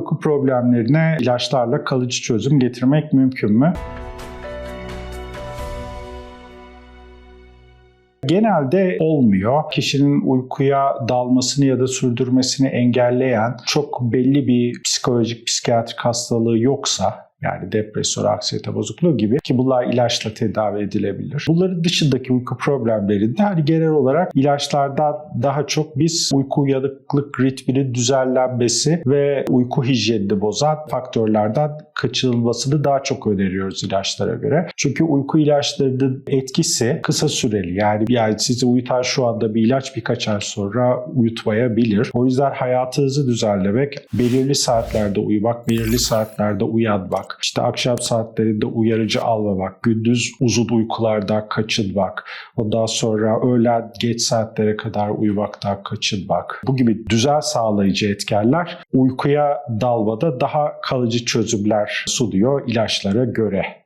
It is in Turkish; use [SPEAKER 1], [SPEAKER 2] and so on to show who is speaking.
[SPEAKER 1] uyku problemlerine ilaçlarla kalıcı çözüm getirmek mümkün mü? Genelde olmuyor. Kişinin uykuya dalmasını ya da sürdürmesini engelleyen çok belli bir psikolojik psikiyatrik hastalığı yoksa yani depresyon, anksiyete bozukluğu gibi ki bunlar ilaçla tedavi edilebilir. Bunların dışındaki uyku problemlerinde hani genel olarak ilaçlardan daha çok biz uyku uyanıklık ritminin düzenlenmesi ve uyku hijyenini bozan faktörlerden kaçınılmasını daha çok öneriyoruz ilaçlara göre. Çünkü uyku ilaçlarının etkisi kısa süreli. Yani, yani sizi uyutan şu anda bir ilaç birkaç ay sonra uyutmayabilir. O yüzden hayatınızı düzenlemek, belirli saatlerde uyumak, belirli saatlerde uyanmak, işte akşam saatlerinde uyarıcı almamak, gündüz uzun uykulardan kaçınmak, ondan sonra öğlen geç saatlere kadar uyumaktan kaçınmak. Bu gibi düzen sağlayıcı etkenler uykuya dalmada daha kalıcı çözümler sunuyor ilaçlara göre.